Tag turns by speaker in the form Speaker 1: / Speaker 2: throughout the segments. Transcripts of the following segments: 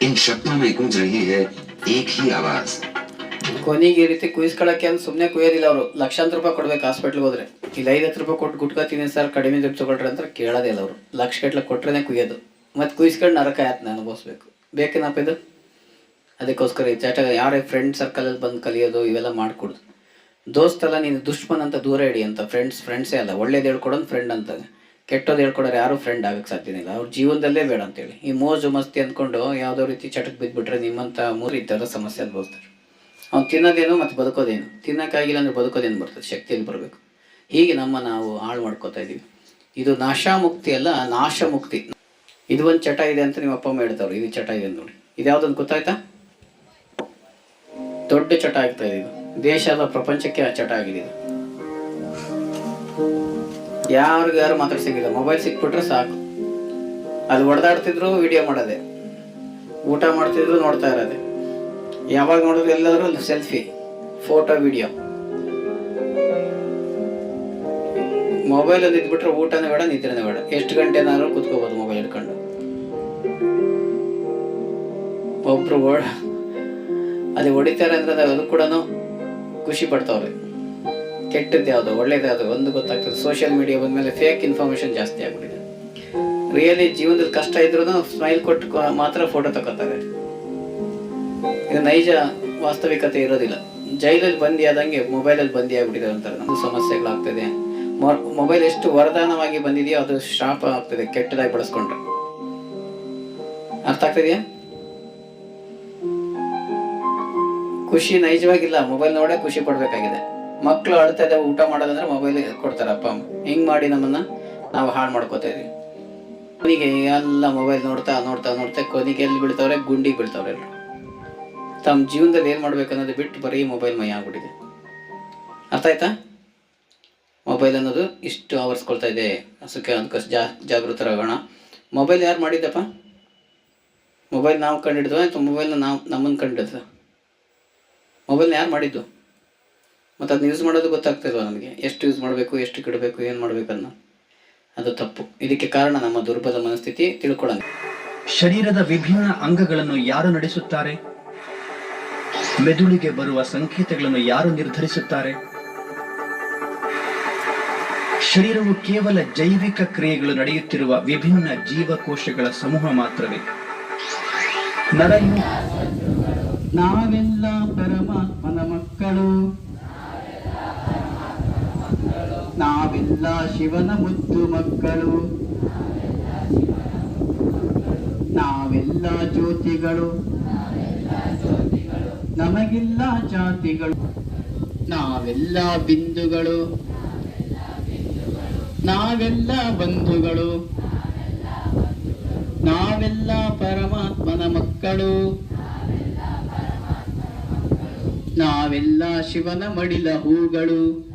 Speaker 1: इन शब्दों में गूंज रही है एक ही आवाज
Speaker 2: ಕೊನೆಗೆ ಈ ರೀತಿ ಕುಯಿಸ್ಕೊಳಕ್ಕೆ ಅಂತ ಸುಮ್ಮನೆ ಕುಯ್ಯೋದಿಲ್ಲ ಅವರು ಲಕ್ಷಾಂತರ ರೂಪಾಯಿ ಕೊಡ್ಬೇಕು ಹಾಸ್ಪಿಟ್ಲ್ಗೆ ಹೋದ್ರೆ ಇಲ್ಲಿ ಐದು ಹತ್ತು ರೂಪಾಯಿ ಕೊಟ್ಟು ಗುಟ್ಕೋತೀನಿ ಸರ್ ಕಡಿಮೆ ದುಡ್ಡು ತಗೊಳ್ರಿ ಅಂತ ಕೇಳೋದೇ ಇಲ್ಲ ಅವರು ಲಕ್ಷ ಗಟ್ಲೆ ಕೊಟ್ರೇನೆ ಕುಯ್ಯೋದು ಮತ್ತೆ ಕುಯ್ಸ್ಕೊಂಡು ನರಕ ಯಾತನ ಅನುಭವಿಸ್ಬೇಕು ಬೇಕೇನಪ್ಪ ಇದು ಅದಕ್ಕೋಸ್ಕರ ಈ ಚಟ ಯಾರೇ ಫ್ರೆಂಡ್ ಸರ್ಕಲಲ್ಲಿ ಬಂದು ಕಲಿಯೋದು ಇವೆಲ್ಲ ಮಾಡಿಕೊಡು ದೋಸ್ತಲ್ಲ ನೀನು ದುಶ್ಮನ್ ಅಂತ ದೂರ ಇಡಿ ಅಂತ ಫ್ರೆಂಡ್ಸ್ ಫ್ರೆಂಡ್ಸೇ ಅಲ್ಲ ಒಳ್ಳೇದು ಹೇಳ್ಕೊಡೋದು ಫ್ರೆಂಡ್ ಅಂತ ಕೆಟ್ಟೋದು ಹೇಳ್ಕೊಡೋರು ಯಾರು ಫ್ರೆಂಡ್ ಆಗಕ್ಕೆ ಸಾಧ್ಯ ಇಲ್ಲ. ಅವ್ರ ಜೀವನದಲ್ಲೇ ಬೇಡ ಅಂತೇಳಿ. ಈ ಮೋಜು ಮಸ್ತಿ ಅಂದ್ಕೊಂಡು ಯಾವುದೋ ರೀತಿ ಚಟಕ್ಕೆ ಬಿದ್ದುಬಿಟ್ರೆ ನಿಮ್ಮಂಥ ಮೂರು ಈ ಥರ ಸಮಸ್ಯೆ ಅನುಭವಿಸ್ತಾರೆ. ಅವ್ನು ತಿನ್ನೋದೇನು ಮತ್ತು ಬದುಕೋದೇನು? ತಿನ್ನೋಕ್ಕಾಗಿಲ್ಲ ಅಂದರೆ ಬದುಕೋದೇನು ಬರ್ತದೆ? ಶಕ್ತಿಯಲ್ಲಿ ಬರಬೇಕು. ಹೀಗೆ ನಮ್ಮ ನಾವು ಹಾಳು ಮಾಡ್ಕೋತಾ ಇದ್ದೀವಿ ಇದು ನಾಶಾಮುಕ್ತಿ ಅಲ್ಲ, ನಾಶಮುಕ್ತಿ. ಇದು ಒಂದು ಚಟ ಇದೆ ಅಂತ ನಿಮ್ಮ ಅಪ್ಪ ಅಮ್ಮ ಹೇಳ್ತಾವ್ರು. ಇದು ಚಟ ಇದೆ ನೋಡಿ. ಇದು ಯಾವುದೊಂದು ಗೊತ್ತಾಯ್ತಾ? ದೊಡ್ಡ ಚಟ ಆಗ್ತಾ ಇದೆ ಇದು. ದೇಶ ಅಲ್ಲ, ಪ್ರಪಂಚಕ್ಕೆ ಆ ಚಟ ಆಗಿದೆ ಇದು. ಯಾರಿಗೂ ಯಾರು ಮಾತಾಡ್ಸಂಗಿಲ್ಲ ಮೊಬೈಲ್ ಸಿಕ್ಬಿಟ್ರೆ ಸಾಕು. ಅಲ್ಲಿ ಹೊಡೆದಾಡ್ತಿದ್ರು ವಿಡಿಯೋ ಮಾಡೋದೆ. ಊಟ ಮಾಡ್ತಿದ್ರು, ನೋಡ್ತಾ ಇರೋದೆ. ಯಾವಾಗ ನೋಡಿದ್ರು ಎಲ್ಲಾದ್ರೂ ಸೆಲ್ಫಿ ಫೋಟೋ ವಿಡಿಯೋ ಮೊಬೈಲ್ ಅಲ್ಲಿ ಇದ್ಬಿಟ್ರೆ ಊಟನೇ ಬೇಡ, ನಿದ್ರೆನೇ ಬೇಡ. ಎಷ್ಟು ಗಂಟೆನಾದ್ರೂ ಕುತ್ಕೋಬೋದು ಮೊಬೈಲ್ ಹಿಡ್ಕೊಂಡು. ಒಬ್ರು ಓಡ ಅದು ಹೊಡಿತಾರೆ ಅಂದ್ರೆ ಅದು ಕೂಡ ಖುಷಿ ಪಡ್ತಾವ್ರೆ. ಕೆಟ್ಟದ್ದು ಯಾವುದು, ಒಳ್ಳೇದು ಯಾವುದು, ಒಂದು ಗೊತ್ತಾಗ್ತದೆ. ಸೋಷಿಯಲ್ ಮೀಡಿಯಾ ಬಂದಮೇಲೆ ಫೇಕ್ ಇನ್ಫಾರ್ಮೇಶನ್ ಜಾಸ್ತಿ ಆಗ್ಬಿಟ್ಟಿದೆ. ರಿಯಲಿ ಜೀವನದಲ್ಲಿ ಕಷ್ಟ ಇದ್ರೂ ಸ್ಮೈಲ್ ಕೊಟ್ಟು ಮಾತ್ರ ಫೋಟೋ ತಗೋತಾರೆ ಇದು ನೈಜ ವಾಸ್ತವಿಕತೆ ಇರೋದಿಲ್ಲ. ಜೈಲಲ್ಲಿ ಬಂದಿ ಆದಂಗೆ ಮೊಬೈಲಲ್ಲಿ ಬಂದಿ ಆಗ್ಬಿಟ್ಟಿದೆ ಅಂತಾರೆ ನಮ್ದು ಸಮಸ್ಯೆಗಳಾಗ್ತದೆ. ಮೊಬೈಲ್ ಎಷ್ಟು ವರದಾನವಾಗಿ ಬಂದಿದೆಯೋ ಅದು ಶಾಪ ಆಗ್ತದೆ, ಕೆಟ್ಟದಾಗಿ ಬಳಸ್ಕೊಂಡ್ರೆ. ಅರ್ಥ ಆಗ್ತಿದೆಯಾ? ಖುಷಿ ನೈಜವಾಗಿಲ್ಲ. ಮೊಬೈಲ್ ನೋಡೇ ಖುಷಿ ಪಡ್ಬೇಕಾಗಿದೆ. ಮಕ್ಕಳು ಅಳ್ತಾ ಇದ್ದಾವೆ ಊಟ ಮಾಡೋದಂದ್ರೆ ಮೊಬೈಲ್ ಕೊಡ್ತಾರೆ ಅಪ್ಪ ಅಮ್ಮ. ಹಿಂಗ್ ಮಾಡಿ ನಮ್ಮನ್ನ ನಾವು ಹಾಳು ಮಾಡ್ಕೋತಾ ಇದೀವಿ. ಕೊನೆಗೆ ಎಲ್ಲ ಮೊಬೈಲ್ ನೋಡ್ತಾ ನೋಡ್ತಾ ನೋಡ್ತಾ ಕೊನೆಗೆ ಎಲ್ಲಿ ಬೀಳ್ತಾವ್ರೆ? ಗುಂಡಿಗೆ ಬೀಳ್ತಾವ್ರೆ ಎಲ್ರು. ತಮ್ಮ ಜೀವನದಲ್ಲಿ ಏನು ಮಾಡ್ಬೇಕು ಅನ್ನೋದು ಬಿಟ್ಟು ಬರೀ ಮೊಬೈಲ್ ಮೈ ಆಗ್ಬಿಟ್ಟಿದೆ. ಅರ್ಥ ಆಯ್ತಾ? ಮೊಬೈಲ್ ಅನ್ನೋದು ಇಷ್ಟು ಆವರಿಸ್ಕೊಳ್ತಾ ಇದೆ. ಅದಕ್ಕೆ ಜಾ ಜಾಗೃತರಾಗೋಣ ಮೊಬೈಲ್ ಯಾರು ಮಾಡಿದ್ದಪ್ಪ? ಮೊಬೈಲ್ ನಾವು ಕಂಡಿಡ್ದು ಅಥವಾ ಮೊಬೈಲ್ನ ನಾವು ನಮ್ಮನ್ನು ಕಂಡಿಡ್ದು ಮೊಬೈಲ್ನ ಯಾರು ಮಾಡಿದ್ದು? ಮತ್ತು ಅದನ್ನ ಯೂಸ್ ಮಾಡೋದು ಗೊತ್ತಾಗ್ತಿಲ್ವ ನಮಗೆ? ಎಷ್ಟು ಯೂಸ್ ಮಾಡಬೇಕು ಎಷ್ಟು ಕೆಡಬೇಕು ಏನು ಮಾಡಬೇಕು ಅನ್ನೋ ಅದು ತಪ್ಪು. ಇದಕ್ಕೆ ಕಾರಣ ನಮ್ಮ ದುರ್ಬಲ ಮನಸ್ಥಿತಿ ತಿಳ್ಕೊಳ್ಳೋಣ.
Speaker 3: ಶರೀರದ ವಿಭಿನ್ನ ಅಂಗಗಳನ್ನು ಯಾರು ನಡೆಸುತ್ತಾರೆ? ಮೆದುಳಿಗೆ ಬರುವ ಸಂಕೇತಗಳನ್ನು ಯಾರು ನಿರ್ಧರಿಸುತ್ತಾರೆ? ಶರೀರವು ಕೇವಲ ಜೈವಿಕ ಕ್ರಿಯೆಗಳು ನಡೆಯುತ್ತಿರುವ ವಿಭಿನ್ನ ಜೀವಕೋಶಗಳ ಸಮೂಹ ಮಾತ್ರವೇ. ನರಯು
Speaker 2: ನಾವೆಲ್ಲ ಪರಮಾತ್ಮನ ಮಕ್ಕಳು ಶಿವನ ಮುದ್ದು ಮಕ್ಕಳು. ನಾವೆಲ್ಲ ಜ್ಯೋತಿಗಳು. ನಮಗಿಲ್ಲ ಜಾತಿಗಳು. ನಾವೆಲ್ಲ ಬಿಂದುಗಳು. ನಾವೆಲ್ಲ ಬಂಧುಗಳು. ನಾವೆಲ್ಲ ಪರಮಾತ್ಮನ ಮಕ್ಕಳು. ನಾವೆಲ್ಲ ಶಿವನ ಮಡಿಲ ಹೂಗಳು.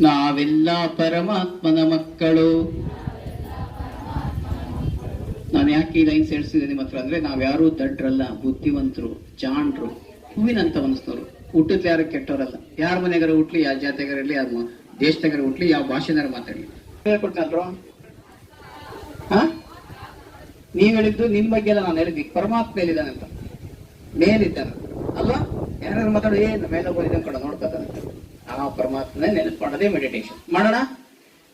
Speaker 2: ನಾವೆಲ್ಲ ಪರಮಾತ್ಮನ ಮಕ್ಕಳು. ನಾನು ಯಾಕೆ ಈ ಲೈನ್ ಸೇರಿಸಿದೆ ನಿಮ್ಮ ಹತ್ರ ಅಂದ್ರೆ, ನಾವ್ಯಾರೂ ದಡ್ರಲ್ಲ, ಬುದ್ಧಿವಂತರು, ಜಾಣ್ರು ಹೂವಿನಂತ ಮನಸ್ನವರು ಹುಟ್ಟದ್ ಯಾರು ಕೆಟ್ಟವರಲ್ಲ. ಯಾರ ಮನೆಗಾರ ಹುಟ್ಲಿ ಯಾವ ಜಾತಿಗಾರ ಇರಲಿ ಯಾವ ದೇಶದಾಗಾರ ಹುಟ್ಲಿ, ಯಾವ ಭಾಷೆನಾರ ಮಾತಾಡಲಿ. ಹೇಳ್ಕೊಟ್ನಲ್ರೋ ಹಾ? ನೀವ್ ಹೇಳಿದ್ದು ನಿಮ್ ಬಗ್ಗೆ ಎಲ್ಲ ನಾನು ಹೇಳಿದ್ವಿ ಪರಮಾತ್ಮ ಅಂತ. ಅಲ್ವಾ ಅಲ್ಲ? ಯಾರು ಮಾತಾಡೋ ಏನು ಮೇಲೆ ಹೋಗಿದ್ದಾನೆ ಕಡ ನೋಡ್ಕೊತಾನೆ ಆ ಪರಮಾತ್ಮನೇ ನೆನಪು ಮೆಡಿಟೇಷನ್ ಮಾಡೋಣ?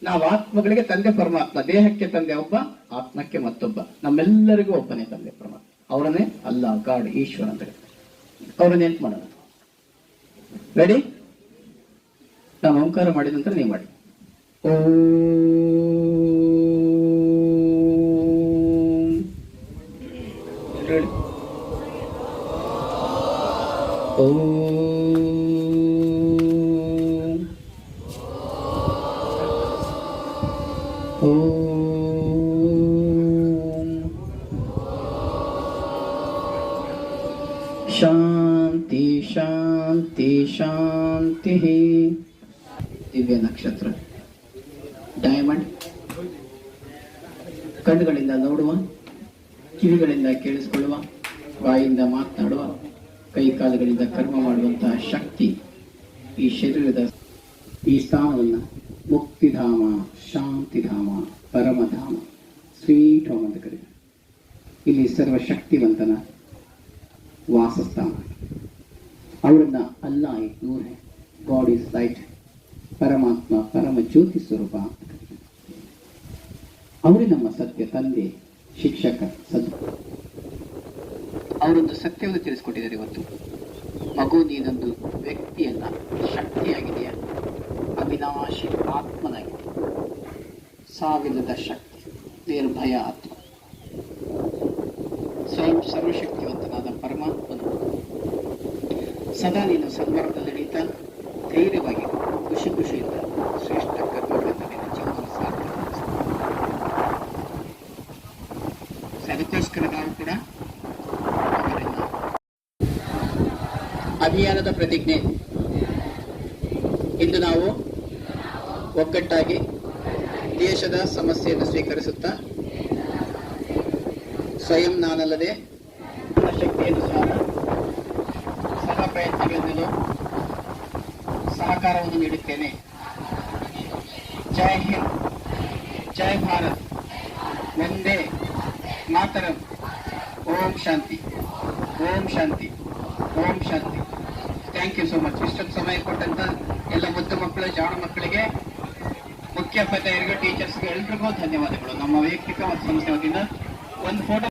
Speaker 2: ನಾವು ಆತ್ಮಗಳಿಗೆ ತಂದೆ ಪರಮಾತ್ಮ, ದೇಹಕ್ಕೆ ತಂದೆ ಒಬ್ಬ, ಆತ್ಮಕ್ಕೆ ಮತ್ತೊಬ್ಬ. ನಮ್ಮೆಲ್ಲರಿಗೂ ಒಬ್ಬನೇ ತಂದೆ ಪರಮಾತ್ಮ. ಅವರನ್ನೇ ಅಲ್ಲ, ಗಾಡ್, ಈಶ್ವರ ಅಂತ ಅವ್ರನ್ನ ನೆನ್ಪು ಮಾಡೋಣ. ರೆಡಿ ನಾವು ಓಂಕಾರ ಮಾಡಿದ ನಂತರ ನೀವು ಮಾಡಿ. ಓಂ ಶಾಂತಿ ಶಾಂತಿ ಶಾಂತಿ ದಿವ್ಯ ನಕ್ಷತ್ರ ಡೈಮಂಡ್ ಕಣ್ಣುಗಳಿಂದ ನೋಡುವ, ಕಿವಿಗಳಿಂದ ಕೇಳಿಸಿಕೊಳ್ಳುವ, ಬಾಯಿಂದ ಮಾತನಾಡುವ, ಕೈ ಕಾಲುಗಳಿಂದ ಕರ್ಮ ಮಾಡುವಂತಹ ಶಕ್ತಿ ಈ ಶರೀರದ ಈ ಸ್ಥಾನವನ್ನು ಮುಕ್ತಿಧಾಮ, ಶಾಂತಿಧಾಮ, ಪರಮಧಾಮ, ಸ್ವೀಟ್ ಹೋಮ್ ಅಂತ ಕರೆ ಇಲ್ಲಿ ಸರ್ವಶಕ್ತಿವಂತನ ವಾಸಸ್ಥಾನ. ಅವಳನ್ನ ಅಲ್ಲ ನೂರ, ಗಾಡ್ ಇಸ್ ಲೈಟ್, ಪರಮಾತ್ಮ ಪರಮ ಜ್ಯೋತಿ ಸ್ವರೂಪ ಅವರೇ ನಮ್ಮ ಸತ್ಯ ತಂದೆ, ಶಿಕ್ಷಕ ಸದ್ಗುರು ಅವರೊಂದು ಸತ್ಯವನ್ನು ತಿಳಿಸ್ಕೊಟ್ಟಿದ್ದಾರೆ ಇವತ್ತು. ಮಗು, ನೀನೊಂದು ಸಾವಿಲ್ಲದ ಶಕ್ತಿ ನಿರ್ಭಯ ಆತ್ಮ ಸ್ವಯಂ ಸರ್ವಶಕ್ತಿವಂತನಾದ ಪರಮಾತ್ಮನು ಸದಾ ನೀನು ಸನ್ಮಾರ್ಗದಲ್ಲಿ ನಡೀತಾ ಧೈರ್ಯವಾಗಿ ಖುಷಿ ಖುಷಿಯಿಂದ ಶ್ರೇಷ್ಠ ಕರ್ಮಗಳಿಂದ ನಿನ್ನ ಜೀವನ ಕೂಡ ಅಭಿಯಾನದ ಪ್ರತಿಜ್ಞೆ. ಇಂದು ನಾವು ಒಗ್ಗಟ್ಟಾಗಿ ದೇಶದ ಸಮಸ್ಯೆಯನ್ನು ಸ್ವೀಕರಿಸುತ್ತಾ ಸ್ವಯಂ ನಾನಲ್ಲದೆ ಶಕ್ತಿಯನ್ನು ಸಹ ಸಹ ಪ್ರಯತ್ನಗಳಿಂದಲೂ ಸಹಕಾರವನ್ನು ನೀಡುತ್ತೇನೆ. ಜೈ ಹಿಂದ್, ಜೈ ಭಾರತ್ ಒಂದೇ ಮಾತರಂ. ಓಂ ಶಾಂತಿ ಓಂ ಶಾಂತಿ ಓಂ ಶಾಂತಿ. ಥ್ಯಾಂಕ್ ಯು ಸೋ ಮಚ್ ಇಷ್ಟೊಂದು ಸಮಯ ಕೊಟ್ಟಂತ ಎಲ್ಲ ಮುದ್ದು ಮಕ್ಕಳು, ಜಾಣ ಮಕ್ಕಳಿಗೆ ಮುಖ್ಯೋಪಾಧ್ಯಾಯರಿಗೂ ಟೀಚರ್ಸ್ಗೆ ಎಲ್ರಿಗೂ ಧನ್ಯವಾದಗಳು. ನಮ್ಮ ವೈಯಕ್ತಿಕ ಮತ್ತು ಸಂಸ್ಥೆ ವತಿಯಿಂದ ಒಂದು ಫೋಟೋ